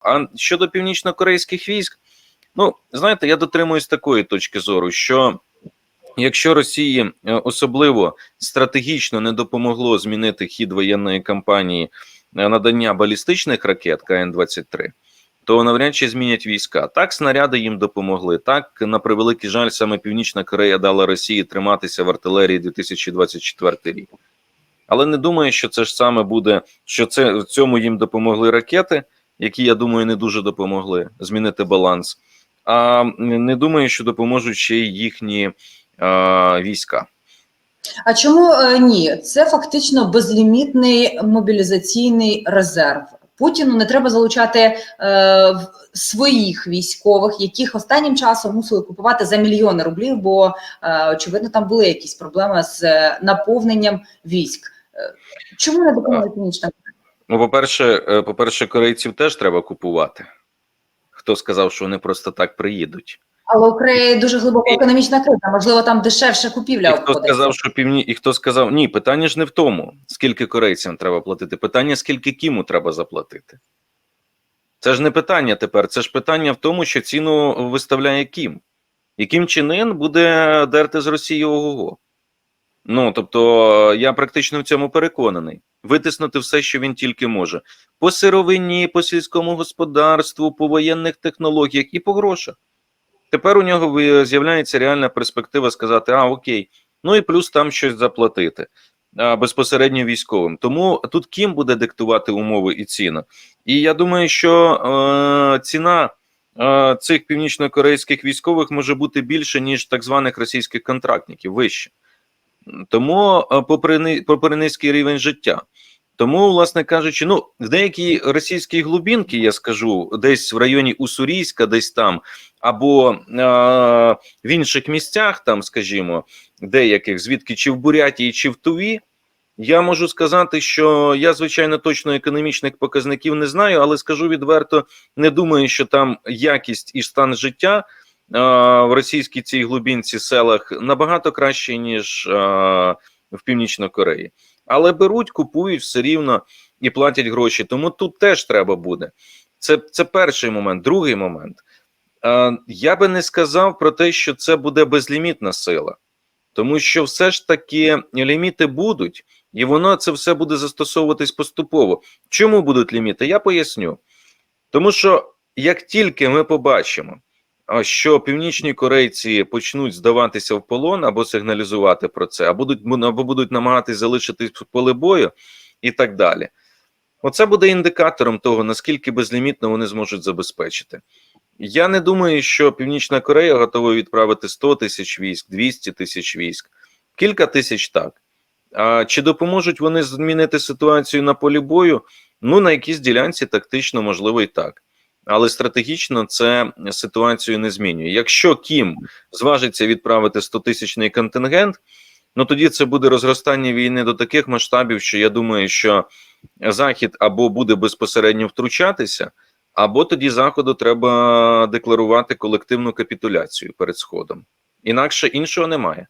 А щодо північно-корейських військ, ну знаєте, я дотримуюсь такої точки зору, що якщо Росії е, особливо стратегічно не допомогло змінити хід воєнної кампанії е, надання балістичних ракет КН-23, то навряд чи змінять війська. Так, снаряди їм допомогли. Так, на превеликий жаль, саме Північна Корея дала Росії триматися в артилерії 2024 рік. Але не думаю, що це ж саме буде, що це в цьому їм допомогли ракети, які я думаю не дуже допомогли змінити баланс. А не думаю, що допоможуть ще й їхні а, війська. А чому е, ні? Це фактично безлімітний мобілізаційний резерв. Путіну не треба залучати е, своїх військових, яких останнім часом мусили купувати за мільйони рублів, бо е, очевидно там були якісь проблеми з е, наповненням військ. Е, Чому не допомогли Північна Ну, по-перше, е, по-перше, корейців теж треба купувати. Хто сказав, що вони просто так приїдуть? Але у Кореї дуже глибока економічна криза. Можливо, там дешевша купівля. І хто обходиться. сказав, що півні, і хто сказав, ні, питання ж не в тому, скільки корейцям треба платити. Питання, скільки кіму треба заплатити. Це ж не питання тепер. Це ж питання в тому, що ціну виставляє Кім. І Кім Чен буде дерти з Росії ого-го. Ну, тобто, я практично в цьому переконаний. Витиснути все, що він тільки може. По сировині, по сільському господарству, по воєнних технологіях і по грошах. Тепер у нього з'являється реальна перспектива сказати: а, окей, ну і плюс там щось заплатити а, безпосередньо військовим. Тому тут Кім буде диктувати умови і ціну. І я думаю, що е, ціна е, цих північно-корейських військових може бути більше, ніж так званих російських контрактників, вище. Тому, е, попри, попри низький рівень життя. Тому, власне кажучи, ну в деякій російській глубинки, я скажу, десь в районі Уссурійська, десь там, або е, в інших місцях, там, скажімо, деяких, звідки чи в Бурятії, чи в Туві, я можу сказати, що я, звичайно, точно економічних показників не знаю, але скажу відверто, не думаю, що там якість і стан життя в російській цій глубинці селах набагато краще, ніж в Північній Кореї. Але беруть, купують все рівно і платять гроші. Тому тут теж треба буде. Це, це перший момент. Другий момент. Я би не сказав про те, що це буде безлімітна сила, тому що все ж таки ліміти будуть, і воно це все буде застосовуватись поступово. Чому будуть ліміти? Я поясню. Тому що як тільки ми побачимо, що північні корейці почнуть здаватися в полон або сигналізувати про це, або будуть, або будуть намагатись залишитись поле бою і так далі. Оце буде індикатором того, наскільки безлімітно вони зможуть забезпечити. Я не думаю, що Північна Корея готова відправити 100 тисяч військ, 200 тисяч військ, кілька тисяч так. А чи допоможуть вони змінити ситуацію на полі бою? Ну, на якійсь ділянці тактично, можливо, і так. Але стратегічно це ситуацію не змінює. Якщо Кім зважиться відправити 100-тисячний контингент, ну тоді це буде розростання війни до таких масштабів, що я думаю, що Захід або буде безпосередньо втручатися, або тоді Заходу треба декларувати колективну капітуляцію перед Сходом. Інакше іншого немає.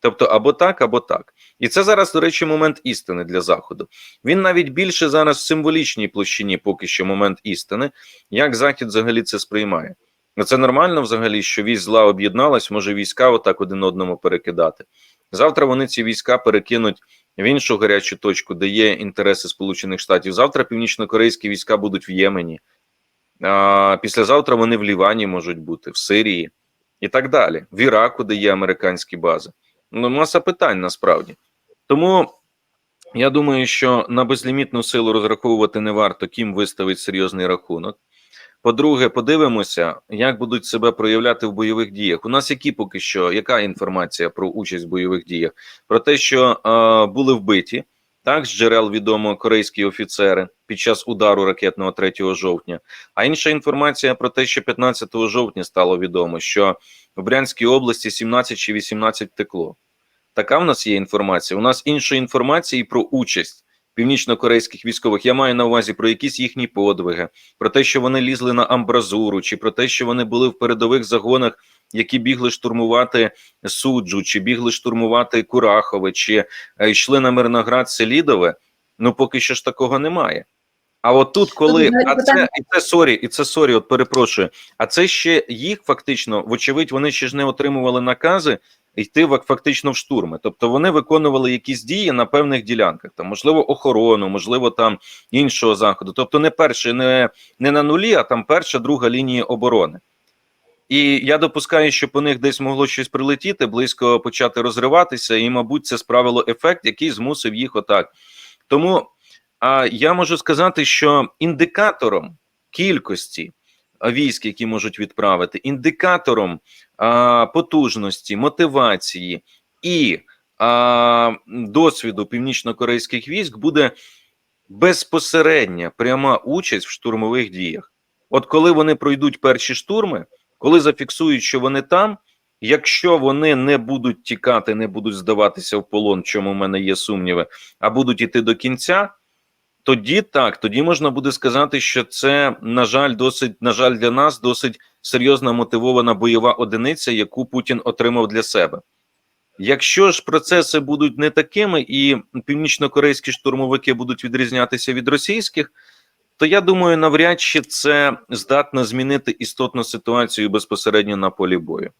Тобто або так, або так. І це зараз, до речі, момент істини для Заходу. Він навіть більше зараз в символічній площині, поки що момент істини, як Захід взагалі це сприймає. Ну, Це нормально взагалі, що військ зла об'єдналась, може війська отак один одному перекидати. Завтра вони ці війська перекинуть в іншу гарячу точку, де є інтереси Сполучених Штатів. Завтра північно-корейські війська будуть в Ємені, а післязавтра вони в Лівані можуть бути, в Сирії і так далі, в Іраку, де є американські бази. Ну, маса питань насправді. Тому я думаю, що на безлімітну силу розраховувати не варто, ким виставить серйозний рахунок. По-друге, подивимося, як будуть себе проявляти в бойових діях. У нас які поки що, яка інформація про участь в бойових діях? Про те, що е, були вбиті, так, з джерел відомо корейські офіцери під час удару ракетного 3 жовтня. А інша інформація про те, що 15 жовтня стало відомо, що в Брянській області 17 чи 18 текло. Така в нас є інформація. У нас іншої інформації про участь північно-корейських військових. Я маю на увазі про якісь їхні подвиги, про те, що вони лізли на амбразуру, чи про те, що вони були в передових загонах, які бігли штурмувати суджу, чи бігли штурмувати Курахове, чи е, йшли на Мирноград Селідове. Ну поки що ж такого немає. А от тут, коли а це і це сорі, і це сорі, от перепрошую. А це ще їх фактично, вочевидь, вони ще ж не отримували накази йти фактично в штурми. Тобто вони виконували якісь дії на певних ділянках, там можливо охорону, можливо, там іншого заходу. Тобто, не перший, не, не на нулі, а там перша, друга лінія оборони. І я допускаю, що по них десь могло щось прилетіти, близько почати розриватися, і, мабуть, це справило ефект, який змусив їх отак. Тому а, я можу сказати, що індикатором кількості військ, які можуть відправити, індикатором а, потужності, мотивації і а, досвіду північно-корейських військ буде безпосередня пряма участь в штурмових діях. От коли вони пройдуть перші штурми, коли зафіксують, що вони там, якщо вони не будуть тікати, не будуть здаватися в полон, чому в мене є сумніви, а будуть іти до кінця, тоді так, тоді можна буде сказати, що це, на жаль, досить, на жаль, для нас досить серйозна мотивована бойова одиниця, яку Путін отримав для себе. Якщо ж процеси будуть не такими, і північно-корейські штурмовики будуть відрізнятися від російських, то я думаю, навряд чи це здатне змінити істотну ситуацію безпосередньо на полі бою.